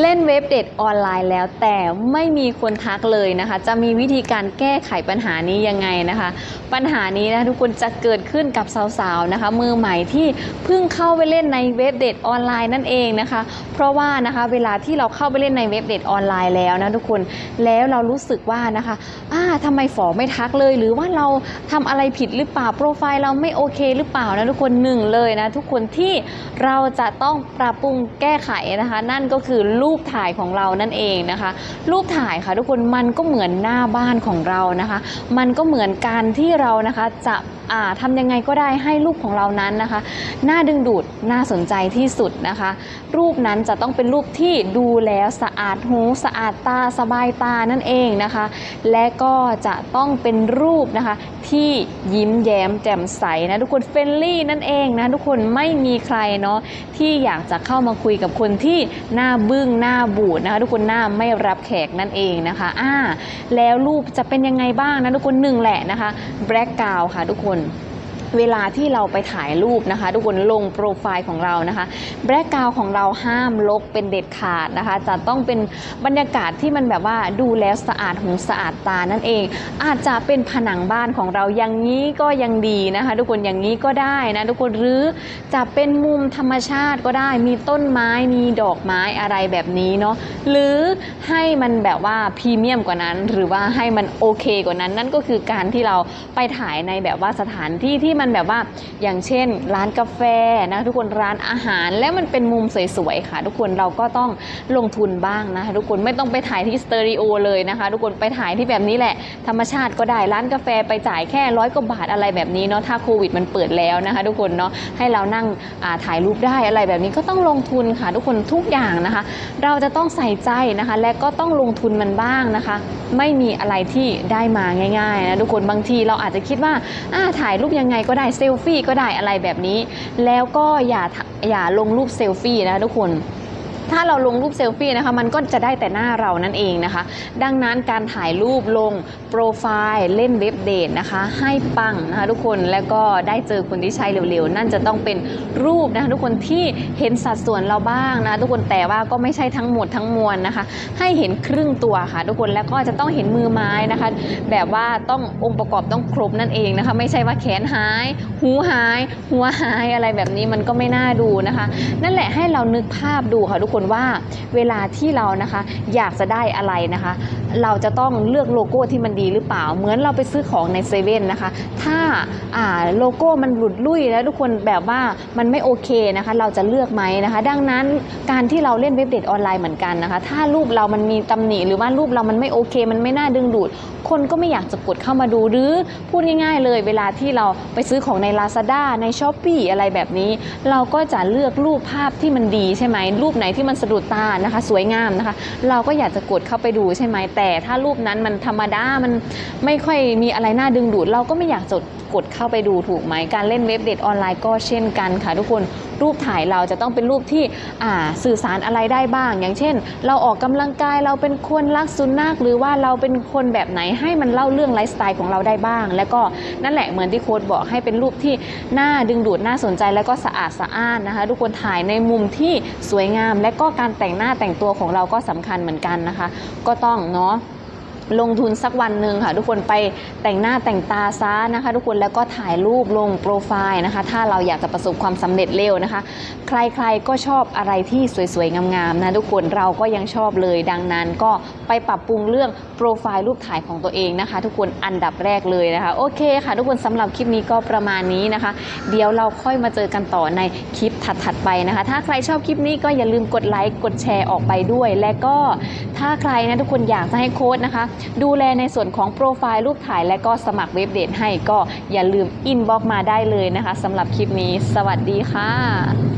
เล่นเว็บเด็ดออนไลน์แล้วแต่ไม่มีคนทักเลยนะคะ จะมีวิธีการแก้ไขปัญหานี้ยังไงนะคะ ปัญหานี้นะทุกคนจะเกิดขึ้นกับสาวๆนะคะมือใหม่ที่เพิ่งเข้าไปเล่นในเว็บเด็ดออนไลน์นั่นเองนะคะ เพราะว่านะคะเวลาที่เราเข้าไปเล่นในเว็บเด็ดออนไลน์แล้วนะทุกคนแล้วเรารู้สึกว่านะคะอ่าทำไมฝอไม่ทักเลย หรือว่าเราทำอะไรผิดหรือเปล่าโปรไฟล์เราไม่โอเคหรือเปล่านะทุกคนหนึ่งเลยนะทุกคนที่เราจะต้องปรับปรุงแก้ไขนะคะ นั่นก็คือรูปถ่ายของเรานั่นเองนะคะ รูปถ่ายค่ะทุกคนมันก็เหมือนหน้าบ้านของเรานะคะ มันก็เหมือนการที่เรานะคะจะอ่าทำยังไงก็ได้ให้รูปของเรานั้นนะคะ น่าดึงดูดน่าสนใจที่สุดนะคะ รูปนั้นจะต้องเป็นรูปที่ดูแล้วสะอาดหูสะอาดตาสบายตานั่นเองนะคะ และก็จะต้องเป็นรูปนะคะที่ยิ้มแย้มแจ่มใสนะทุกคนเฟรนลี่นั่นเองนะทุกคนไม่มีใครเนาะที่อยากจะเข้ามาคุยกับคนที่หน้าบึ้งหน้าบูดนะคะทุกคนหน้าไม่รับแขกนั่นเองนะคะอ่าแล้วรูปจะเป็นยังไงบ้างนะทุกคนหนึ่งแหละนะคะแบล็กกาวค่ะทุกคน เวลาที่เราไปถ่ายรูปนะคะ ทุกคนลงโปรไฟล์ของเรานะคะแบล็กกราวของเราห้ามลกเป็นเด็ดขาดนะคะ จะต้องเป็นบรรยากาศที่มันแบบว่าดูแล้วสะอาดหูสะอาดตานั่นเอง อาจจะเป็นผนังบ้านของเราอย่างนี้ก็ยังดีนะคะ ทุกคนอย่างนี้ก็ได้นะทุกคนหรือจะเป็นมุมธรรมชาติก็ได้มีต้นไม้มีดอกไม้อะไรแบบนี้เนาะหรือให้มันแบบว่าพรีเมียมกว่านั้น หรือว่าให้มันโอเคกว่านั้น นั่นก็คือการที่เราไปถ่ายในแบบว่าสถานที่ที่มันแบบว่าอย่างเช่น ร้านกาแฟนะทุกคนร้านอาหารแล้วมันเป็นมุมสวยๆค่ะ ทุกคนเราก็ต้องลงทุนบ้างนะคะทุกคนไม่ต้องไปถ่ายที่สเตอริโอเลยนะคะทุกคนไปถ่ายที่แบบนี้แหละ ธรรมชาติก็ได้ร้านกาแฟไปจ่ายแค่ร้อยกว่าบาทอะไรแบบนี้เนาะถ้าโควิดมันเปิดแล้วนะคะ ทุกคนเนาะให้เรานั่งถ่ายรูปได้อะไรแบบนี้ก็ต้องลงทุนค่ะ ทุกคนทุกอย่างนะคะ เราจะต้องใส่ใจนะคะ และก็ต้องลงทุนมันบ้างนะคะ ไม่มีอะไรที่ได้มาง่ายๆนะทุกคนบางทีเราอาจจะคิดว่าถ่ายรูปยังไงก็ได้เซลฟี่ก็ได้อะไรแบบนี้ แล้วก็อย่าอย่าลงรูปเซลฟี่นะคะทุกคน ถ้าเราลงรูปเซลฟี่นะคะมันก็จะได้แต่หน้าเรานั่นเองนะคะ ดังนั้นการถ่ายรูปลงโปรไฟล์เล่นเว็บเดทนะคะ ให้ปังนะคะทุกคนแล้วก็ได้เจอคนที่ใช่เร็วๆ นั่นจะต้องเป็นรูปนะคะทุกคนที่เห็นสัดส่วนเราบ้างนะทุกคนแต่ว่าก็ไม่ใช่ทั้งหมดทั้งมวลนะคะ ให้เห็นครึ่งตัวค่ะ ทุกคนแล้วก็จะต้องเห็นมือไม้นะคะ แบบว่าต้ององค์ประกอบต้องครบนั่นเองนะคะ ไม่ใช่ว่าแขนหาย หูหาย หัวหายอะไรแบบนี้มันก็ไม่น่าดูนะคะ นั่นแหละให้เรานึกภาพดูค่ะทุกคนว่าเวลาที่เรานะคะอยากจะได้อะไรนะคะ เราจะต้องเลือกโลโก้ที่มันดีหรือเปล่า เหมือนเราไปซื้อของในเซเว่นนะคะ ถ้าาโลโก้มันหลุดลุ่ยแล้วทุกคนแบบว่ามันไม่โอเคนะคะ เราจะเลือกไหมนะคะ ดังนั้นการที่เราเล่นเว็บเด็ดออนไลน์เหมือนกันนะคะ ถ้ารูปเรามันมีตำหนิหรือว่ารูปเรามันไม่โอเค มันไม่น่าดึงดูด คนก็ไม่อยากจะกดเข้ามาดูหรือพูดง่ายๆ เลยเวลาที่เราไปซื้อของใน Lazada ใน s h อ p e e อะไรแบบนี้ เราก็จะเลือกรูปภาพที่มันดีใช่ไหมรูปไหนที่มันสะดุดตานะคะ สวยงามนะคะ เราก็อยากจะกดเข้าไปดูใช่ไหมแต่ถ้ารูปนั้นมันธรรมดามันไม่ค่อยมีอะไรน่าดึงดูด เราก็ไม่อยากจด กดเข้าไปดูถูกไหมการเล่นเว็บเด็ดออนไลน์ก็เช่นกันค่ะทุกคนรูปถ่ายเราจะต้องเป็นรูปที่สื่อสารอะไรได้บ้าง อย่างเช่น เราออกกำลังกายเราเป็นคนรักสุนัขหรือว่าเราเป็นคนแบบไหนให้มันเล่าเรื่องไลฟ์สไตล์ของเราได้บ้าง แล้วก็นั่นแหละเหมือนที่โค้ดบอกให้เป็นรูปที่น่าดึงดูดน่าสนใจแล้วก็สะอาดสะอ้านนะคะ ทุกคนถ่ายในมุมที่สวยงาม และก็การแต่งหน้าแต่งตัวของเราก็สำคัญเหมือนกันนะคะ ก็ต้องเนาะ ลงทุนสักวันหนึ่งค่ะ ทุกคนไปแต่งหน้าแต่งตาซะนะคะ ทุกคนแล้วก็ถ่ายรูปลงโปรไฟล์นะคะ ถ้าเราอยากจะประสบความสำเร็จเร็วนะคะ ใครๆก็ชอบอะไรที่สวยๆ งามๆนะทุกคนเราก็ยังชอบเลยดังนั้นก็ไปปรับปรุงเรื่องโปรไฟล์รูปถ่ายของตัวเองนะคะ ทุกคนอันดับแรกเลยนะคะ โอเคค่ะ ทุกคนสำหรับคลิปนี้ก็ประมาณนี้นะคะ เดี๋ยวเราค่อยมาเจอกันต่อในคลิปถัดๆไปนะคะ ถ้าใครชอบคลิปนี้ก็อย่าลืมกดไลค์กดแชร์ออกไปด้วย และก็ถ้าใครนะทุกคนอยากจะให้โค้ดนะคะดูแลในส่วนของโปรไฟล์รูปถ่ายและก็สมัครเว็บเดทให้ก็อย่าลืมอินบ็อกมาได้เลยนะคะสำหรับคลิปนี้ สวัสดีค่ะ